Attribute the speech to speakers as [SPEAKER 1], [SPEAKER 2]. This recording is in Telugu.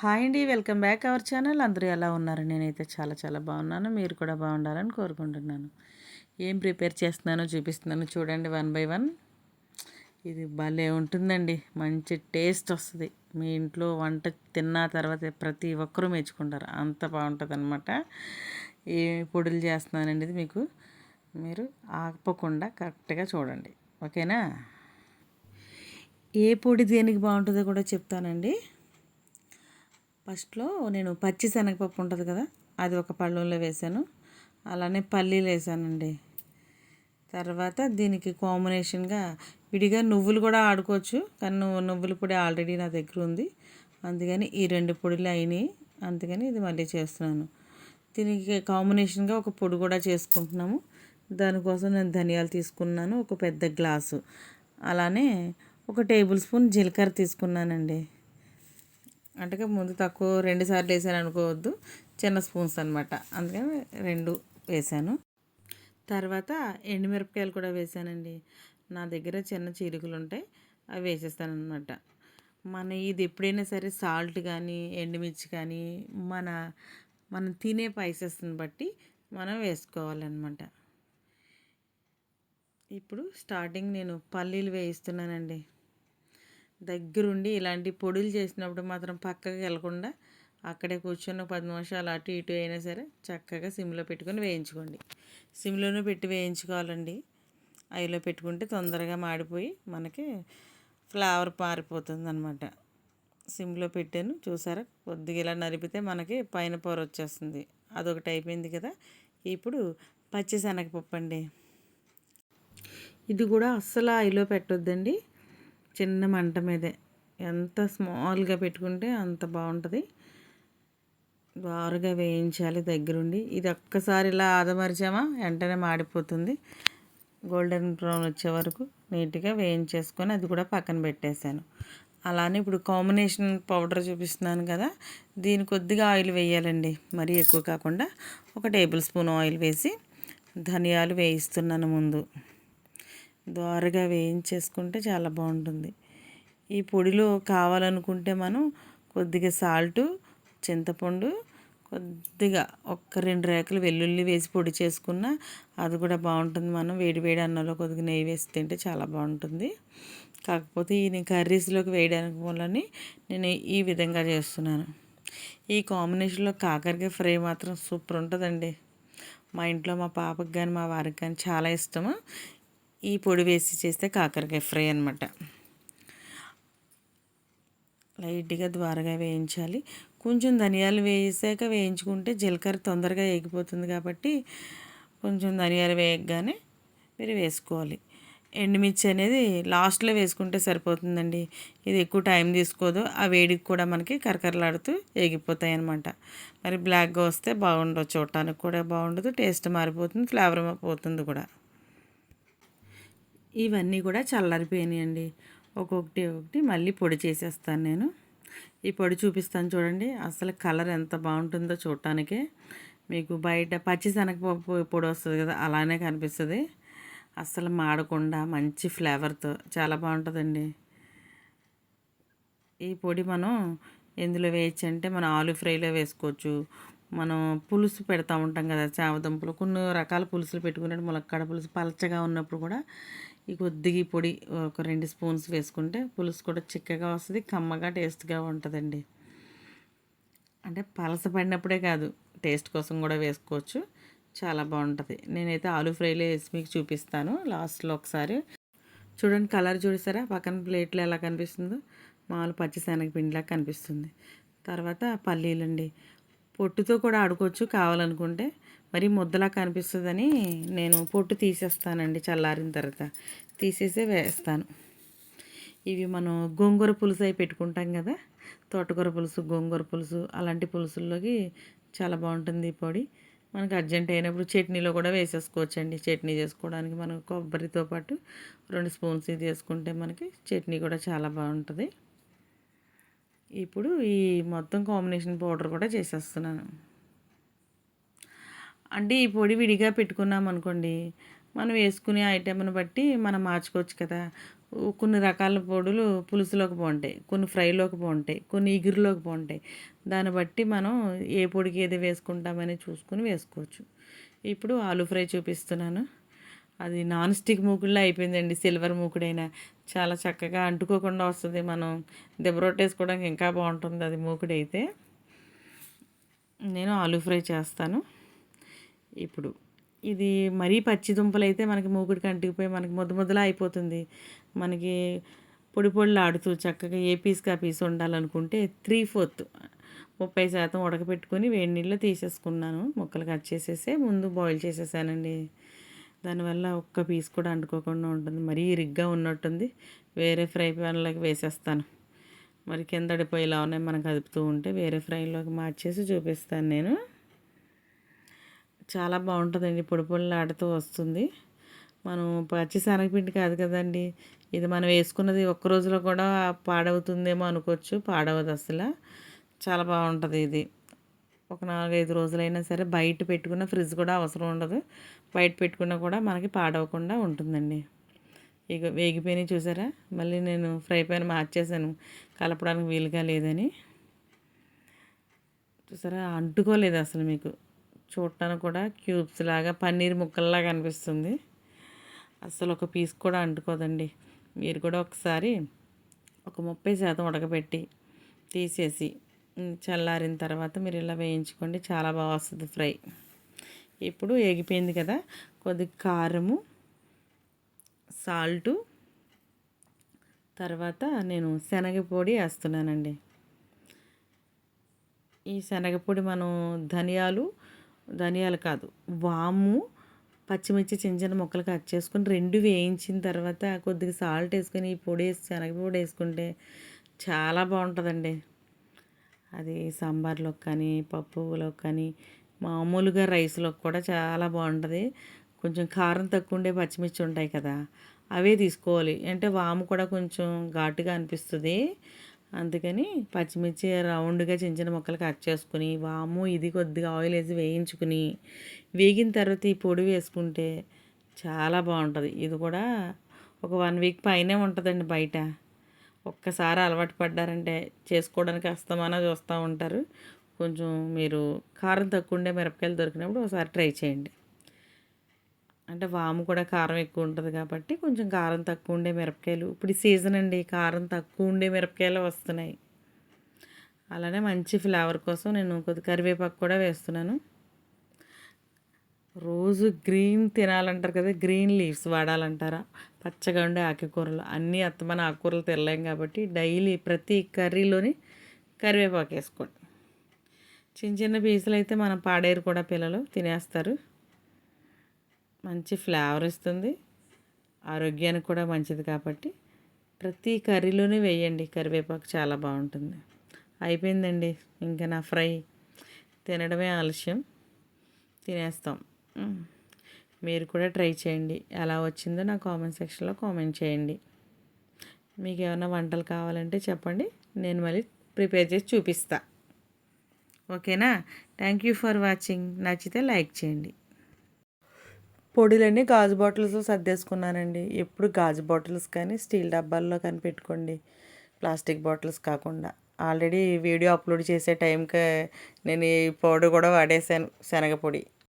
[SPEAKER 1] హాయ్ అండి వెల్కమ్ బ్యాక్ అవర్ ఛానల్. అందరూ ఎలా ఉన్నారు? నేనైతే చాలా చాలా బాగున్నాను. మీరు కూడా బాగుండాలని కోరుకుంటున్నాను. ఏం ప్రిపేర్ చేస్తున్నానో చూపిస్తున్నాను చూడండి వన్ బై వన్. ఇది భలే ఉంటుందండి. మంచి టేస్ట్ వస్తుంది. మీ ఇంట్లో వంట తిన్న తర్వాత ప్రతి ఒక్కరూ మెచ్చుకుంటారు. అంత బాగుంటుంది అనమాట ఏ పొడులు చేస్తున్నానండి ఇది మీకు. మీరు ఆపకుండా కరెక్ట్గా చూడండి. ఓకేనా? ఏ పొడి దేనికి బాగుంటుందో కూడా చెప్తానండి. ఫస్ట్లో నేను పచ్చి శనగపప్పు ఉంటుంది కదా అది ఒక పళ్ళులో వేసాను. అలానే పల్లీలు వేసానండి. తర్వాత దీనికి కాంబినేషన్గా విడిగా నువ్వులు కూడా ఆడుకోవచ్చు కానీ నువ్వు నువ్వుల పొడి ఆల్రెడీ నా దగ్గర ఉంది. అందుకని ఈ రెండు పొడులు అయినాయి అందుకని ఇది మళ్ళీ చేస్తున్నాను. దీనికి కాంబినేషన్గా ఒక పొడి కూడా చేసుకుంటున్నాము. దానికోసం నేను ధనియాలు తీసుకున్నాను ఒక పెద్ద గ్లాసు. అలానే ఒక టేబుల్ స్పూన్ జీలకర్ర తీసుకున్నానండి. అంటే ముందు తక్కువ రెండు సార్లు వేసాను అనుకోవద్దు. చిన్న స్పూన్స్ అనమాట అందుకని రెండు వేసాను. తర్వాత ఎండుమిరపకాయలు కూడా వేసానండి. నా దగ్గర చిన్న చీలికలు ఉంటాయి అవి వేసేస్తాను అనమాట మన ఇది ఎప్పుడైనా సరే సాల్ట్ కానీ ఎండుమిర్చి కానీ మన మనం తినే పైసెస్ని బట్టి మనం వేసుకోవాలన్నమాట. ఇప్పుడు స్టార్టింగ్ నేను పల్లీలు వేయిస్తున్నానండి. దగ్గరుండి ఇలాంటి పొడులు చేసినప్పుడు మాత్రం పక్కకి వెళ్ళకుండా అక్కడే కూర్చొని పది నిమిషాలు అటు ఇటు అయినా సరే చక్కగా సిమ్లో పెట్టుకొని వేయించుకోండి. సిమ్లోనే పెట్టి వేయించుకోవాలండి. ఐలో పెట్టుకుంటే తొందరగా మాడిపోయి మనకి ఫ్లేవర్ పారిపోతుంది అనమాట సిమ్లో పెట్టాను. చూసారా? కొద్దిగా ఇలా నరిపితే మనకి పైన పొర వచ్చేస్తుంది. అదొకటి అయిపోయింది కదా? ఇప్పుడు పచ్చి శనగపప్పు అండి ఇది కూడా అస్సలు ఐలో పెట్టొద్దండి. చిన్న మంట మీదే. ఎంత స్మాల్గా పెట్టుకుంటే అంత బాగుంటుంది. బారుగా వేయించాలి దగ్గరుండి. ఇది ఒక్కసారి ఇలా ఆదమరిచామా వెంటనే మాడిపోతుంది. గోల్డెన్ బ్రౌన్ వచ్చే వరకు నీట్గా వేయించేసుకొని అది కూడా పక్కన పెట్టేశాను. అలానే ఇప్పుడు కాంబినేషన్ పౌడర్ చూపిస్తున్నాను కదా దీని కొద్దిగా ఆయిల్ వేయాలండి. మరీ ఎక్కువ కాకుండా ఒక టేబుల్ స్పూన్ ఆయిల్ వేసి ధనియాలు వేయిస్తున్నాను ముందు. దోరగా వేయించేసుకుంటే చాలా బాగుంటుంది. ఈ పొడిలో కావాలనుకుంటే మనం కొద్దిగా సాల్టు చింతపండు కొద్దిగా ఒక్క రెండు రేకలు వెల్లుల్లి వేసి పొడి చేసుకున్న అది కూడా బాగుంటుంది. మనం వేడి వేడి అన్నంలో కొద్దిగా నెయ్యి వేసి తింటే చాలా బాగుంటుంది. కాకపోతే ఈ కర్రీస్లోకి వేయడానికి వల్లని నేను ఈ విధంగా చేస్తున్నాను. ఈ కాంబినేషన్లో కాకరకాయ ఫ్రై మాత్రం సూపర్ ఉంటుందండి. మా ఇంట్లో మా పాపకి కానీ మా వారికి కానీ చాలా ఇష్టము. ఈ పొడి వేసి చేస్తే కాకరకాయ ఫ్రై అనమాట లైట్గా ద్వారగా వేయించాలి. కొంచెం ధనియాలు వేసాక వేయించుకుంటే జీలకర్ర తొందరగా వేగిపోతుంది కాబట్టి కొంచెం ధనియాలు వేయగానే మీరు వేసుకోవాలి. ఎండుమిర్చి అనేది లాస్ట్లో వేసుకుంటే సరిపోతుందండి. ఇది ఎక్కువ టైం తీసుకోదు. ఆ వేడికి కూడా మనకి కరకరలాడుతూ వేగిపోతాయి అనమాట మరి బ్లాక్గా వస్తే బాగుండదు చూడటానికి కూడా బాగుండదు. టేస్ట్ మారిపోతుంది ఫ్లేవర్ పోతుంది కూడా. ఇవన్నీ కూడా చల్లారిపోయినాయండి. ఒక్కొక్కటి ఒకటి మళ్ళీ పొడి చేసేస్తాను నేను. ఈ పొడి చూపిస్తాను చూడండి అసలు కలర్ ఎంత బాగుంటుందో చూడటానికి. మీకు బయట పచ్చి శనగపప్పు పొడి వస్తుంది కదా అలానే కనిపిస్తుంది. అస్సలు మాడకుండా మంచి ఫ్లేవర్తో చాలా బాగుంటుందండి. ఈ పొడి మనం ఎందులో వేయచ్చంటే మనం ఆలు ఫ్రైలో వేసుకోవచ్చు. మనం పులుసు పెడతా ఉంటాం కదా చామదుంపలు. కొన్ని రకాల పులుసులు పెట్టుకున్నట్టు ములక్కాడ పులుసు పలచగా ఉన్నప్పుడు కూడా ఈ కొద్దిగా పొడి ఒక రెండు స్పూన్స్ వేసుకుంటే పులుసు కూడా చిక్కగా వస్తుంది కమ్మగా టేస్ట్గా ఉంటుందండి. అంటే పలస పడినప్పుడే కాదు టేస్ట్ కోసం కూడా వేసుకోవచ్చు. చాలా బాగుంటుంది. నేనైతే ఆలు ఫ్రైలో వేసి మీకు చూపిస్తాను లాస్ట్లో ఒకసారి. చూడండి కలర్ చూసారా పక్కన ప్లేట్లో ఎలా కనిపిస్తుందో. మామూలు పచ్చి పిండిలాగా కనిపిస్తుంది. తర్వాత పల్లీలండి. పొట్టుతో కూడా ఆడుకోవచ్చు కావాలనుకుంటే మరి ముద్దలా కనిపిస్తుందని నేను పొట్టు తీసేస్తానండి చల్లారిన తర్వాత. తీసేసే వేస్తాను. ఇవి మనం గోంగూర పులుసు అవి పెట్టుకుంటాం కదా తోటకూర పులుసు గోంగూర పులుసు అలాంటి పులుసుల్లోకి చాలా బాగుంటుంది ఈ పొడి. మనకు అర్జెంట్ అయినప్పుడు చట్నీలో కూడా వేసేసుకోవచ్చండి. చట్నీ చేసుకోవడానికి మనం కొబ్బరితో పాటు రెండు స్పూన్స్ ఇది వేసుకుంటే మనకి చట్నీ కూడా చాలా బాగుంటుంది. ఇప్పుడు ఈ మొత్తం కాంబినేషన్ పౌడర్ కూడా చేసేస్తున్నాను. అంటే ఈ పొడి విడిగా పెట్టుకున్నాం అనుకోండి మనం వేసుకునే ఐటెంను బట్టి మనం మార్చుకోవచ్చు కదా. కొన్ని రకాల పొడులు పులుసులోకి బాగుంటాయి కొన్ని ఫ్రైలోకి బాగుంటాయి కొన్ని ఇగురులోకి బాగుంటాయి. దాన్ని బట్టి మనం ఏ పొడికి ఏది వేసుకుంటామని చూసుకుని వేసుకోవచ్చు. ఇప్పుడు ఆలు ఫ్రై చూపిస్తున్నాను. అది నాన్ స్టిక్ మూకుడులో అయిపోయిందండి సిల్వర్ మూకుడైనా. చాలా చక్కగా అంటుకోకుండా వస్తుంది మనం. దెబ్బరొట్టేసుకోవడానికి ఇంకా బాగుంటుంది అది మూకుడైతే. నేను ఆలు ఫ్రై చేస్తాను. ఇప్పుడు. ఇది మరీ పచ్చి దుంపలు అయితే మనకి మూకుడికి కంటికిపోయి మనకి ముద్ద ముద్దలా అయిపోతుంది. మనకి పొడి పొడిలు ఆడుతూ చక్కగా ఏ పీస్కి ఆ పీస్ ఉండాలనుకుంటే త్రీ ఫోర్త్ ముప్పై శాతం ఉడకపెట్టుకొని వేడి నీళ్ళు తీసేసుకున్నాను. ముక్కలు కట్ చేసేసి ముందు బాయిల్ చేసేసానండి. దానివల్ల ఒక్క పీస్ కూడా అంటుకోకుండా ఉంటుంది. మరీ ఇరిగ్గా ఉన్నట్టుంది. వేరే ఫ్రై ప్యాన్లోకి వేసేస్తాను. మరి కిందడిపోయి ఇలా ఉన్నాయి మనం కదుపుతూ ఉంటే వేరే ఫ్రైలోకి మార్చేసి చూపిస్తాను నేను. చాలా బాగుంటుందండి. పొడి పొడిలాడుతూ వస్తుంది. మనం పచ్చి శనగపిండి కాదు కదండి. ఇది మనం వేసుకున్నది ఒక్క రోజులో కూడా పాడవుతుందేమో అనుకోవచ్చు. పాడవదు అసలు. చాలా బాగుంటుంది ఇది. ఒక నాలుగైదు రోజులైనా సరే బయట పెట్టుకున్న ఫ్రిడ్జ్ కూడా అవసరం ఉండదు. బయట పెట్టుకున్నా కూడా మనకి పాడవకుండా ఉంటుందండి. ఇక వేగిపోయినాయి చూసారా? మళ్ళీ నేను ఫ్రై పైన మార్చేసాను కలపడానికి వీలుగా లేదని. చూసారా? అంటుకోలేదు అసలు మీకు. చూడటానికి కూడా క్యూబ్స్ లాగా పన్నీర్ ముక్కల్లాగా అనిపిస్తుంది. అసలు ఒక పీస్ కూడా అంటుకోదండి. మీరు కూడా ఒకసారి ఒక ముప్పై శాతం ఉడకబెట్టి తీసేసి చల్లారిన తర్వాత మీరు ఇలా వేయించుకోండి. చాలా బాగా వస్తుంది ఫ్రై. ఇప్పుడు ఎగిపోయింది కదా కొద్ది కారము సాల్టు తర్వాత నేను శనగపొడి వేస్తున్నానండి. ఈ శనగపొడి మనం ధనియాలు ధనియాలు కాదు. వాము పచ్చిమిర్చి చిన్న చిన్న ముక్కలు కట్ చేసుకుని రెండు వేయించిన తర్వాత కొద్దిగా సాల్ట్ వేసుకొని ఈ పొడి వేసి శనగపొడి వేసుకుంటే చాలా బాగుంటుందండి. అది సాంబార్లోకి కానీ పప్పులోకి కానీ మామూలుగా రైస్లోకి కూడా చాలా బాగుంటుంది. కొంచెం కారం తక్కువ ఉండే పచ్చిమిర్చి ఉంటాయి కదా అవే తీసుకోవాలి. అంటే వాము కూడా కొంచెం ఘాటుగా అనిపిస్తుంది. అందుకని పచ్చిమిర్చి రౌండ్గా చిన్న చిన్న ముక్కలు కట్ చేసుకుని వాము ఇది కొద్దిగా ఆయిల్ వేసి వేయించుకుని వేగిన తర్వాత ఈ పొడి వేసుకుంటే చాలా బాగుంటుంది. ఇది కూడా ఒక వన్ వీక్ పైనే ఉంటుందండి బయట. ఒక్కసారి అలవాటు పడ్డారంటే చేసుకోవడానికి అస్తమానా చూస్తూ ఉంటారు. కొంచెం మీరు కారం తక్కువ ఉండే మిరపకాయలు దొరికినప్పుడు ఒకసారి ట్రై చేయండి. అంటే వాము కూడా కారం ఎక్కువ ఉంటుంది కాబట్టి కొంచెం కారం తక్కువ ఉండే మిరపకాయలు. ఇప్పుడు సీజన్ అండి కారం తక్కువ ఉండే మిరపకాయలు వస్తున్నాయి. అలానే మంచి ఫ్లేవర్ కోసం నేను కొద్ది కరివేపాకు కూడా వేస్తున్నాను. రోజు గ్రీన్ తినాలంటారు కదా గ్రీన్ లీవ్స్ వాడాలంటారా? పచ్చగా ఉండే ఆకుకూరలు. అన్నీ అత్తమైన ఆకుకూరలు తినలేం కాబట్టి డైలీ ప్రతి కర్రీలోని కరివేపాకు వేసుకోండి. చిన్న చిన్న పీసులు అయితే మనం పాడేరు కూడా పిల్లలు తినేస్తారు. మంచి ఫ్లేవర్ ఇస్తుంది. ఆరోగ్యానికి కూడా మంచిది కాబట్టి ప్రతి కర్రీలోనే వేయండి. కరివేపాకు చాలా బాగుంటుంది. అయిపోయిందండి. ఇంకా నా ఫ్రై తినడమే ఆలస్యం. తినేస్తాం. మీరు కూడా ట్రై చేయండి. ఎలా వచ్చిందో నా కామెంట్ సెక్షన్లో కామెంట్ చేయండి. మీకు ఏమైనా వంటలు కావాలంటే చెప్పండి. నేను మళ్ళీ ప్రిపేర్ చేసి చూపిస్తా. ఓకేనా? Thank you for watching. నచ్చితే లైక్ చేయండి. పొడిలన్నీ గాజు బాటిల్స్ సర్దేసుకున్నానండి. ఎప్పుడు గాజు బాటిల్స్ కానీ స్టీల్ డబ్బాల్లో కానీ పెట్టుకోండి. ప్లాస్టిక్ బాటిల్స్ కాకుండా. ఆల్రెడీ వీడియో అప్లోడ్ చేసే టైంకి నేను ఈ పౌడర్ కూడా వాడేసాను శనగపొడి